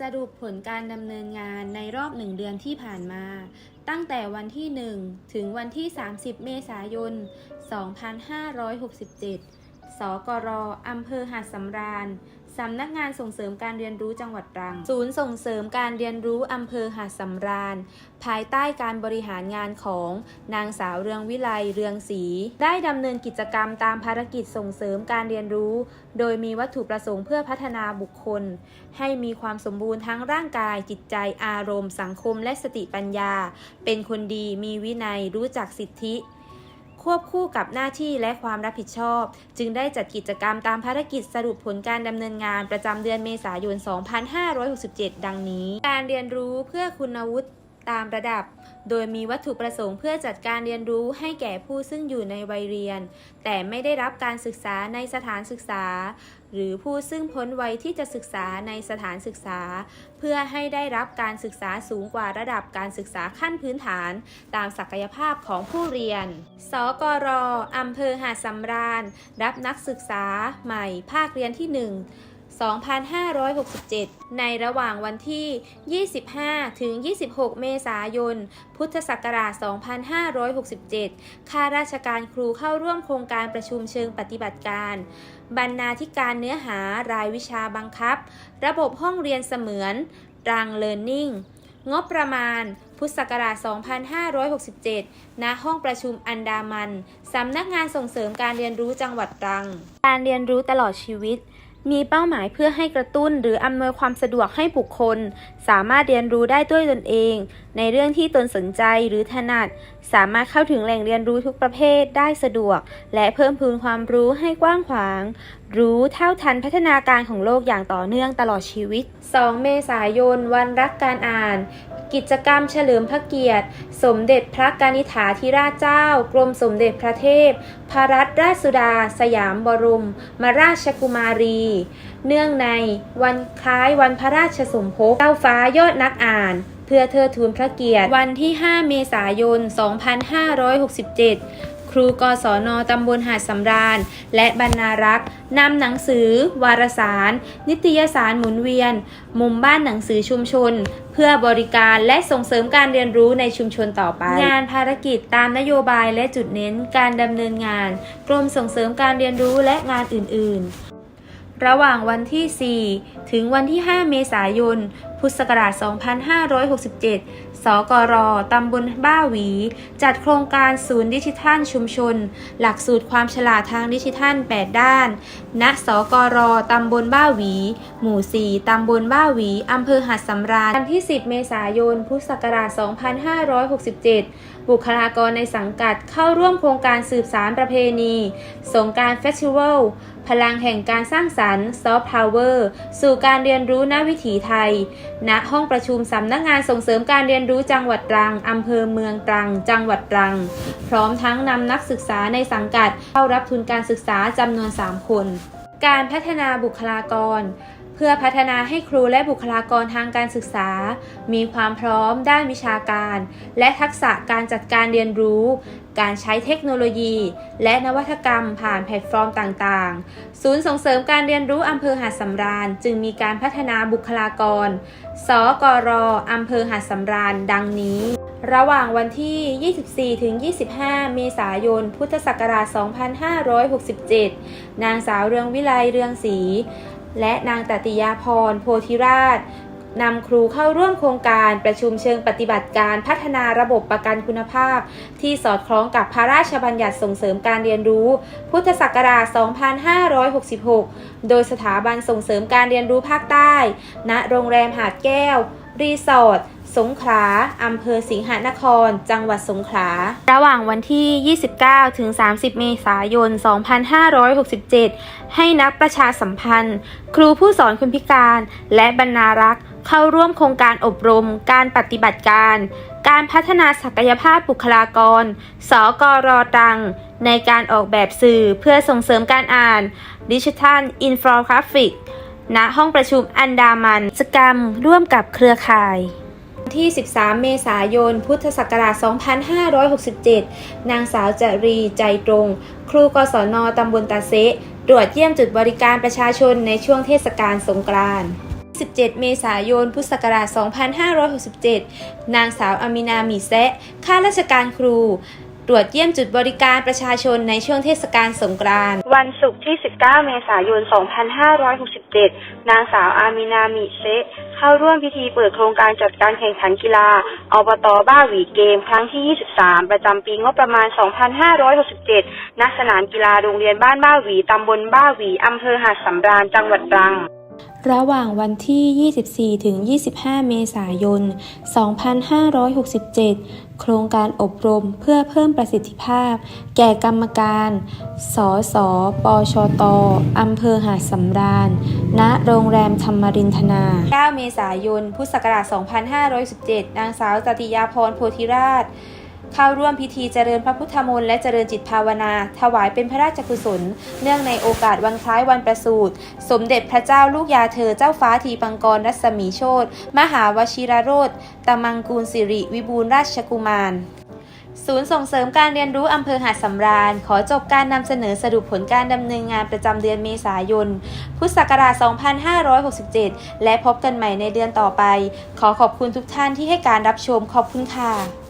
สรุปผลการดำเนินงานในรอบหนึ่งเดือนที่ผ่านมา ตั้งแต่วันที่ 1 ถึงวันที่ 30 เมษายน 2567 สกรอำเภอหาดสำราญ สำนักงานส่งเสริมการเรียนรู้จังหวัดตรัง ศูนย์ส่งเสริมการเรียนรู้อำเภอหาดสำราญ ภายใต้การบริหารงานของนางสาวเรืองวิไลเรืองศรี ได้ดำเนินกิจกรรมตามภารกิจส่งเสริมการเรียนรู้ โดยมีวัตถุประสงค์เพื่อพัฒนาบุคคล ให้มีความสมบูรณ์ทั้งร่างกาย จิตใจ อารมณ์ สังคม และสติปัญญา เป็นคนดี มีวินัย รู้จักสิทธิ ควบคู่กับหน้าที่และความรับผิดชอบ จึงได้จัดกิจกรรมตามภารกิจสรุปผลการดำเนินงานประจำเดือนเมษายน 2567 ดังนี้ การเรียนรู้เพื่อคุณวุฒิ ตามระดับ โดยมีวัตถุประสงค์เพื่อจัดการเรียนรู้ให้แก่ผู้ซึ่งอยู่ในวัยเรียน แต่ไม่ได้รับการศึกษาในสถานศึกษา หรือผู้ซึ่งพ้นวัยที่จะศึกษาในสถานศึกษา เพื่อให้ได้รับการศึกษาสูงกว่าระดับการศึกษาขั้นพื้นฐาน ตามศักยภาพของผู้เรียน สกรอำเภอหาดสำราญ รับนักศึกษาใหม่ภาคเรียนที่ 1 2567 ในระหว่างวันที่ 25 ถึง 26 เมษายน พุทธศักราช 2567 ข้าราชการครูเข้าร่วมโครงการประชุมเชิงปฏิบัติการ บรรณาธิการเนื้อหารายวิชาบังคับ ระบบห้องเรียนเสมือนรังเลิร์นนิ่งงบประมาณ พุทธศักราช 2567 ณ ห้องประชุมอันดามัน สำนักงานส่งเสริมการเรียนรู้จังหวัดตรัง การเรียนรู้ตลอดชีวิต มีเป้าหมายเพื่อให้กระตุ้นหรืออำนวยความสะดวกให้บุคคล สามารถเรียนรู้ได้ด้วยตนเอง ในเรื่องที่ตนสนใจหรือถนัด สามารถเข้าถึงแหล่งเรียนรู้ทุกประเภทได้สะดวก และเพิ่มพูนความรู้ให้กว้างขวาง รู้เท่าทันพัฒนาการของโลกอย่างต่อเนื่องตลอดชีวิต 2 เมษายน วันรักการอ่าน กิจกรรมเฉลิมพระเกียรติ สมเด็จพระกนิษฐาธิราชเจ้า กรมสมเด็จพระเทพ พระรัตนราชสุดา สยามบรมมาราชกุมารี เนื่องในวันคล้ายวันพระราชสมภพเจ้าฟ้ายอดนักอ่านเพื่อเทิดทูนพระเกียรติ วันที่ 5 เมษายน 2567 รูกศนตำบลหาดสำราญ และบรรณารักษ์นำหนังสือ วารสาร นิตยสารหมุนเวียน มุมบ้านหนังสือชุมชน เพื่อบริการและส่งเสริมการเรียนรู้ในชุมชนต่อไป งานภารกิจตามนโยบายและจุดเน้นการดำเนินงาน กรมส่งเสริมการเรียนรู้และงานอื่น ๆ ระหว่างวันที่ 4 ถึงวันที่ 5 เมษายน พุทธศักราช 2567 สกร ตำบลบ้าหวี จัดโครงการศูนย์ดิจิทัลชุมชน หลักสูตรความฉลาดทางดิจิทัล 8 ด้าน ณ สกร ตำบลบ้าหวี หมู่ 4 ตำบลบ้าหวี อำเภอหัดสำราญวันที่ 10 เมษายน พุทธศักราช 2567 บุคลากรในสังกัดเข้าร่วมโครงการสืบสารประเพณี สงการเฟสติวัลพลังแห่งการสร้างสรรค์ซอฟต์พาวเวอร์สู่การเรียนรู้ณวิถีไทย ณห้องประชุมสำนักงานส่งเสริมการเรียนรู้จังหวัดตรังอำเภอเมืองตรัง จังหวัดตรัง พร้อมทั้งนำนักศึกษาในสังกัดเข้ารับทุนการศึกษาจำนวน 3 คน การพัฒนาบุคลากร พื่อพัฒนาให้ครูและบุคลากรทางการศึกษา มีความพร้อมด้านวิชาการ และทักษะการจัดการเรียนรู้ การใช้เทคโนโลยี และนวัตกรรมผ่านแพลตฟอร์มต่างๆ ศูนย์ส่งเสริมการเรียนรู้อำเภอหาดสำราญ จึงมีการพัฒนาบุคลากร สกรอำเภอหาดสำราญ ดังนี้ระหว่างวันที่ 24ถึง25 เมษายน พุทธศักราช 2567 นางสาวเรืองวิไลเรืองศรี และนางตติยาพรโพธิราชนำครูเข้าร่วมโครงการประชุมเชิงปฏิบัติการพัฒนาระบบประกันคุณภาพ ที่สอดคล้องกับพระราชบัญญัติส่งเสริมการเรียนรู้ พุทธศักราช 2566 โดยสถาบันส่งเสริมการเรียนรู้ภาคใต้ ณ โรงแรมหาดแก้ว รีสอร์ท สงขลาอำเภอสิงหนคร จังหวัดสงขลา ระหว่างวันที่ 29 ถึง 30 เมษายน 2567 ให้นักประชาสัมพันธ์ ครูผู้สอนคนพิการ และบรรณารักษ์ เข้าร่วมโครงการอบรม การปฏิบัติการ การพัฒนาศักยภาพบุคลากร สกรตรัง ในการออกแบบสื่อเพื่อส่งเสริมการอ่านดิจิทัลอินฟกราฟิกณห้องประชุมอันดามันกิจกรรมร่วมกับเครือข่าย ที่ 13 เมษายน พุทธศักราช 2567 นางสาวจรีใจตรง ครูกศนตำบลตาเซะตรวจเยี่ยมจุดบริการประชาชนในช่วงเทศกาลสงกรานต์17 เมษายน พุทธศักราช 2567 นางสาวอามินามีแซะข้าราชการครู ตรวจเยี่ยมจุดบริการประชาชนในช่วงเทศกาลสงกรานต์ วันศุกร์ที่ 19 เมษายน 2567 นางสาวอามินามิเซะเข้าร่วมพิธีเปิดโครงการจัดการแข่งขันกีฬาอบตบ้าหวีเกม ครั้งที่ 23 ประจำปีงบประมาณ 2567 ณ สนามกีฬาโรงเรียนบ้านบ้าหวี ตำบลบ้าหวี อำเภอหาดสำราญ จังหวัดตรัง ระหว่างวันที่ 24 ถึง 25 เมษายน 2567 โครงการอบรมเพื่อเพิ่มประสิทธิภาพ แก่กรรมการ สส ปชต อำเภอหาดสำราญ ณ โรงแรมธรรมรินทนา 9 เมษายน พุทธศักราช 2517 นางสาวจติยาพรโพธิราช เข้าร่วมพิธีเจริญพระพุทธมนต์และเจริญจิตภาวนา ถวายเป็นพระราชกุศล เนื่องในโอกาสวันคล้ายวันประสูติ สมเด็จพระเจ้าลูกยาเธอเจ้าฟ้าทีปังกรรัศมีโชตมหาวชิรโรธตมังกูลสิริวิบูลราชกุมารศูนย์ส่งเสริมการเรียนรู้อำเภอหาดสำราญ ขอจบการนำเสนอสรุปผลการดำเนินงานประจำเดือนเมษายน พุทธศักราช 2567 และพบกันใหม่ในเดือนต่อไป ขอขอบคุณทุกท่านที่ให้การรับชมขอบคุณค่ะ